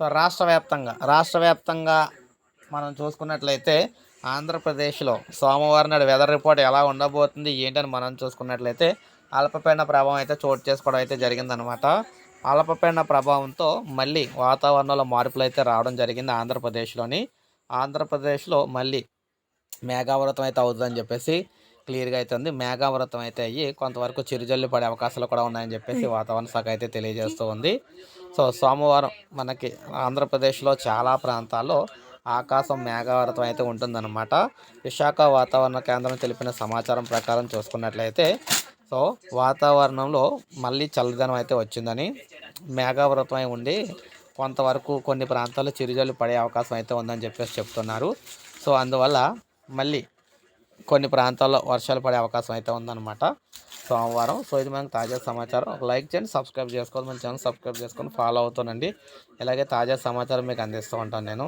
So రాష్ట్ర వ్యాప్తంగా రాష్ట్ర వ్యాప్తంగా మనం చూసుకున్నట్లయితే ఆంధ్రప్రదేశ్లో సోమవారం నాడు వెదర్ రిపోర్ట్ ఎలా ఉండబోతుంది ఏంటని మనం చూసుకున్నట్లయితే అల్పపీడన ప్రభావం అయితే చోటు చేసుకోవడం అయితే జరిగిందనమాట అల్పపీడన ప్రభావంతో మళ్ళీ వాతావరణంలో మార్పులు అయితే రావడం జరిగింది ఆంధ్రప్రదేశ్లోని. ఆంధ్రప్రదేశ్లో మళ్ళీ మేఘావృతం అయితే అవుతుందని చెప్పేసి క్లియర్గా అయితే ఉంది మేఘావృతం అయితే అయ్యి కొంతవరకు చిరుజల్లు పడే అవకాశాలు కూడా ఉన్నాయని చెప్పేసి వాతావరణ శాఖ అయితే తెలియజేస్తూ ఉంది. సో సోమవారం మనకి ఆంధ్రప్రదేశ్లో చాలా ప్రాంతాల్లో ఆకాశం మేఘావృతం అయితే ఉంటుందన్నమాట. విశాఖ వాతావరణ కేంద్రం తెలిపిన సమాచారం ప్రకారం చూసుకున్నట్లయితే సో వాతావరణంలో మళ్ళీ చల్లదనం అయితే వచ్చిందని మేఘావృతమై ఉండి కొంతవరకు కొన్ని ప్రాంతాల్లో చిరుజల్లు పడే అవకాశం అయితే ఉందని చెప్పేసి చెప్తున్నారు. సో అందువల్ల మళ్ళీ కొన్ని ప్రాంతాల్లో వర్షాలు పడే అవకాశం అయితే ఉందన్నమాట. సోమవారం సో ఇది మనకు తాజా సమాచారం. ఒక లైక్ చేయండి సబ్స్క్రైబ్ చేసుకోవాలి మన ఛానల్ సబ్స్క్రైబ్ చేసుకొని ఫాలో అవుతానండి. ఇలాగే తాజా సమాచారం మీకు అందిస్తూ ఉంటాను నేను.